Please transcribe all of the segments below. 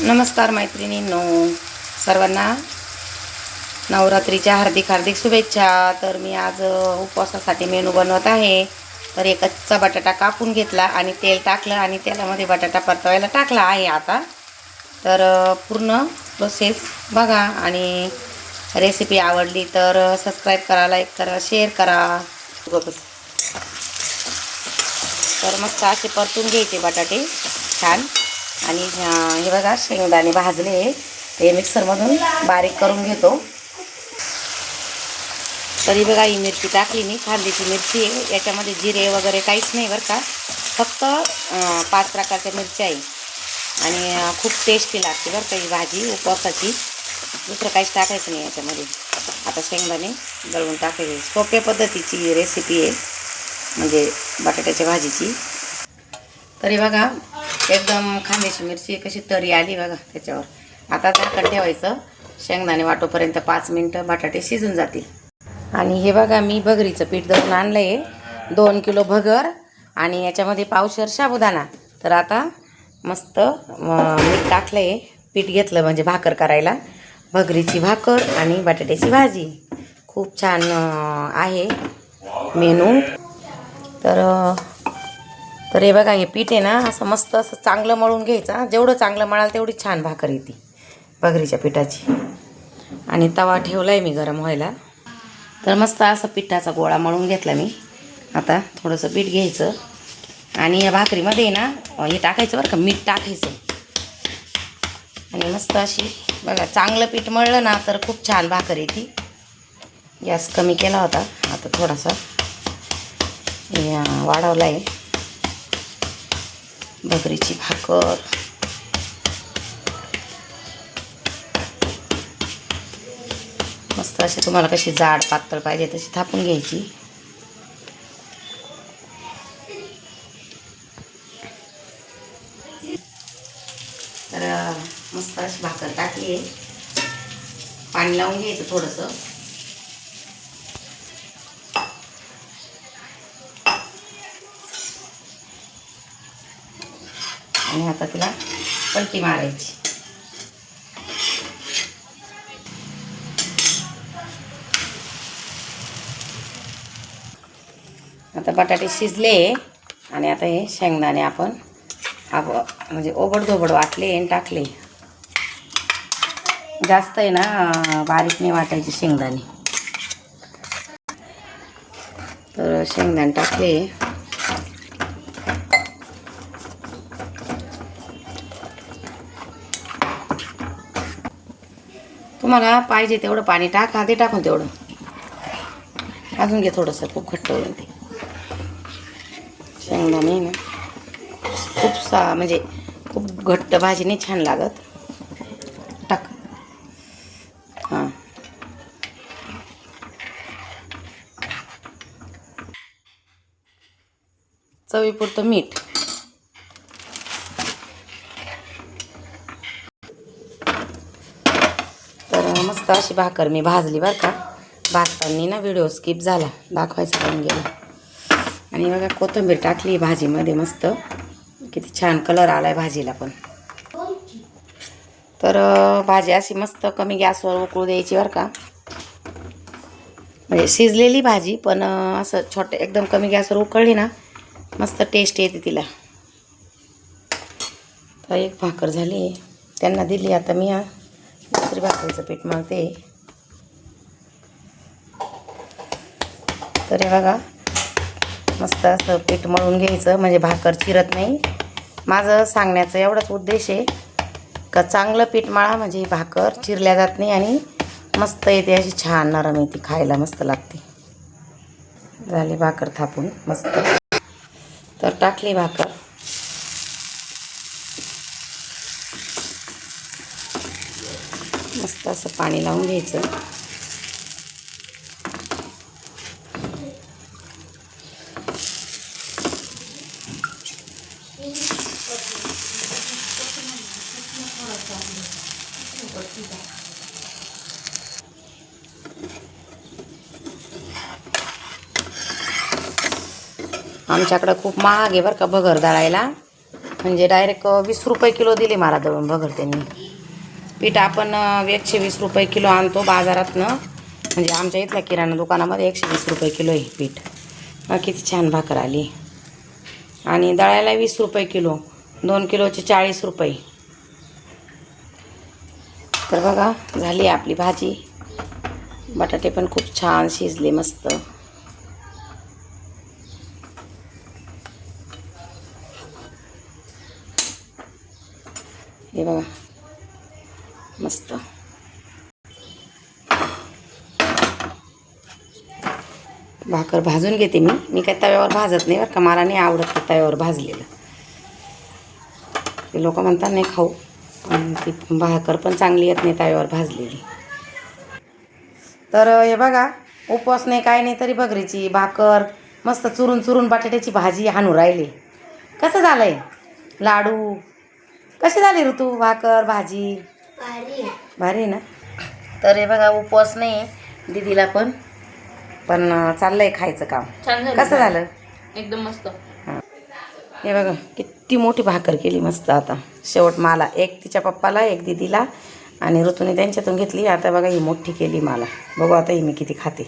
नमस्कार मैत्रिणींनो सर्वांना नवरात्रीच्या हार्दिक हार्दिक शुभेच्छा. तर मी आज उपवासासाठी मेनू बनवत आहे. तर एक कच्चा बटाटा कापून घेतला आणि तेल टाकलं आणि तेलामध्ये बटाटा परतवायला टाकला आहे आता. तर पूर्ण प्रोसेस बघा आणि रेसिपी आवडली तर सबस्क्राईब करा लाईक करा शेअर करा. बघ. तर मस्त असे परतून घ्यायचे बटाटे छान. आणि हे बघा शेंगदाणे भाजले. ते मिक्सरमधून बारीक करून घेतो. तरी बघा ही मिरची टाकली मी. खांदीची मिरची आहे. याच्यामध्ये जिरे वगैरे काहीच नाही बरं का. फक्त पाच प्रकारच्या मिरच्या आहे. आणि खूप टेस्टी लागते बरं का ही भाजी उपवासाची. दुसरं काहीच टाकायचं नाही याच्यामध्ये. आता शेंगदाणे दळून टाकायचे सोप्या पद्धतीची रेसिपी आहे. म्हणजे बटाट्याच्या भाजीची. तरी बघा एकदम खांदेशी मिरची कशी तरी आली बघा त्याच्यावर. आता झाकण ठेवायचं. शेंगदाणे वाटोपर्यंत पाच मिनटं बटाटे शिजून जातील. आणि हे बघा मी भगरीचं पीठ दळून आणलं आहे दोन किलो भगर आणि याच्यामध्ये पावशर साबुदाणा. तर आता मस्त मीठ टाकलं आहे पीठ घेतलं म्हणजे भाकर करायला. भगरीची भाकर आणि बटाट्याची भाजी. खूप छान आहे मेनू. तर तर हे बघा हे पीठ आहे ना असं मस्त असं चांगलं मळून घ्यायचं जेवढं चांगलं मळाल तेवढी छान भाकर येते भगरीच्या पिठाची. आणि तवा ठेवला आहे मी गरम व्हायला. तर मस्त असं पिठाचा गोळा मळून घेतला मी. आता थोडंसं पीठ घ्यायचं. आणि या भाकरीमध्ये ना हे टाकायचं बरं का मीठ टाकायचं. आणि मस्त अशी बघा चांगलं पीठ मळलं ना तर खूप छान भाकर येते. गॅस कमी केला होता. आता थोडासा वाढवला आहे बगरीची भाकर. मस्त अशी तुम्हाला कशी जाड पातळ पाहिजे तशी थापून घ्यायची. तर मस्त अशी भाकर टाकली आहे. पाणी लावून घ्यायचं थोडंसं. आणि आता तिला पलटी मारायची. आता बटाटे शिजले आणि आता हे शेंगदाणे आपण आप म्हणजे ओबडधोबड वाटले आणि टाकले. जास्त आहे ना बारीक नाही वाटायचे शेंगदाणे. तर शेंगदाणे टाकले. तुम्हाला पाहिजे तेवढं पाणी टाका ते टाकून तेवढं. अजून घे थोडंसं खूप घट्ट होईल ते. शेंगदाणे ना. खूप सा म्हणजे खूप घट्ट भाजी नाही छान लागत. टाक. हां. चवीपुरतं मीठ. तर अशी भाकर मी भाजली बरं का. भाजताना ना व्हिडिओ स्किप झाला. दाखवायचा पण गेला. आणि बघा कोथिंबीर टाकली भाजीमध्ये मस्त. किती छान कलर आला आहे भाजीला पण. तर भाजी अशी मस्त कमी गॅसवर उकळू द्यायची बरं का. म्हणजे शिजलेली भाजी पण असं छोटे एकदम कमी गॅसवर उकळली ना मस्त टेस्ट येते तिला. तर एक भाकर झाली. त्यांना दिली. आता मी दुसरी भाकरीचं पीठ मळते तर हे बघा मस्त असं पीठ मळून घ्यायचं म्हणजे भाकर चिरत नाही. माझं सांगण्याचं एवढाच उद्देश आहे का चांगलं पीठ मळा म्हणजे भाकर चिरल्या जात नाही आणि मस्त येते अशी छान नरम येते खायला मस्त लागते. झाली भाकर थापून मस्त. तर टाकली भाकर. मस्त असं पाणी लावून घ्यायचं. आमच्याकडं खूप महाग आहे बरं का भगर दळायला. म्हणजे डायरेक्ट वीस रुपये किलो दिले मला दळून भगर त्यांनी. पीठ आपण एकशे वीस रुपये किलो आणतो बाजारातनं. म्हणजे आमच्या इथल्या किराणा दुकानामध्ये एकशे वीस रुपये किलो आहे पीठ. किती छान भाकर आली. आणि दळायला वीस रुपये किलो दोन किलोचे चाळीस रुपये. तर बघा झाली आपली भाजी. बटाटे पण खूप छान शिजले मस्त. हे बघा. मस्त. भाकर भाजून घेते मी. मी काय तव्यावर भाजत नाही बरं का. मला नाही आवडत ते तव्यावर भाजलेलं. ते लोक म्हणतात नाही खाऊ. पण ती भाकर पण चांगली येत नाही तव्यावर भाजलेली. तर हे बघा उपवास नाही काय नाही तरी बगरीची भाकर मस्त चुरून चुरून बटाट्याची भाजी हाणू राहिली. कसं झालं आहे लाडू. कशी झाली ऋतू? भाकर भाजी? भारी आहे ना? तर हे बघा उपवास नाही दीदीला पण. पण चाललंय खायचं काम. कसं झालं. एकदम मस्त. हे बघा किती मोठी भाकर केली मस्त आता. शेवट मला. एक तिच्या पप्पाला एक दीदीला. आणि ऋतूने त्यांच्यातून घेतली. आता बघा ही मोठी केली मला. बघू आता ही मी किती खाते.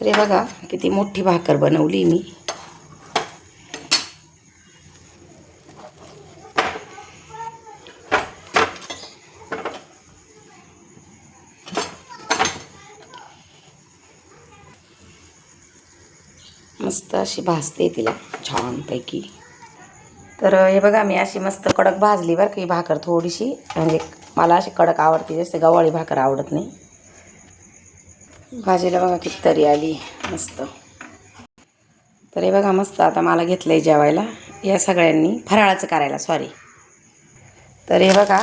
तर हे बघा किती मोठी भाकर बनवली मी. मस्त अशी भाजते तिला छानपैकी. तर हे बघा मी अशी मस्त कडक भाजली बरं का ही भाकर थोडीशी. म्हणजे मला अशी कडक आवडते जास्त गवाळी भाकर आवडत नाही. भाजीला बघा किती तरी आली मस्त. तर हे बघा मस्त आता मला घेतलं आहे जेवायला. या सगळ्यांनी फराळाचं करायला सॉरी तर हे बघा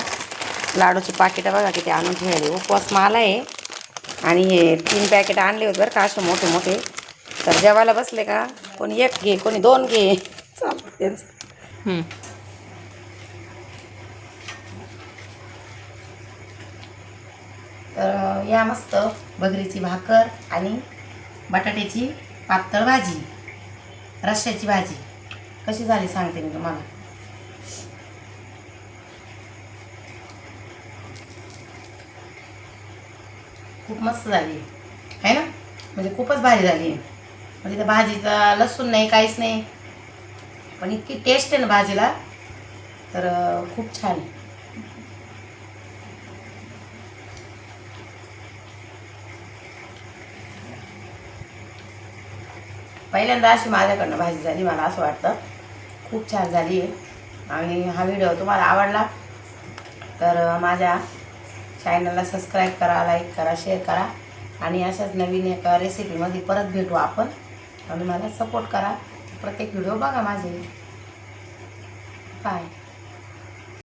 लाडूची पाकिटं बघा किती आणून ठेवली. उपवास मला आहे आणि हे तीन पॅकेट आणले होते बरं का असे मोठे मोठे तर जेवायला बसले का? कोणी एक घे कोणी दोन घे. चालतं त्यांचं. हम्म. तर या मस्त बगरीची भाकर आणि बटाट्याची पातळ भाजी रश्श्याची भाजी. कशी झाली सांगते मी तुम्हाला. खूप मस्त झाली. आहे ना? म्हणजे खूपच भारी झाली. म्हणजे त्या भाजीचा लसूण नाही काहीच नाही. पण इतकी टेस्ट आहे ना भाजीला तर खूप छान आहे. पहिल्यांदा अशी माझ्याकडनं भाजी झाली मला असं वाटतं. खूप छान झाली आहे. आणि हा व्हिडिओ तुम्हाला आवडला तर माझ्या चॅनलला सबस्क्राईब करा लाईक करा शेअर करा. आणि अशाच नवीन एका रेसिपीमध्ये परत भेटू आपण. आणि मला सपोर्ट करा. प्रत्येक व्हिडिओ बघा माझे. बाय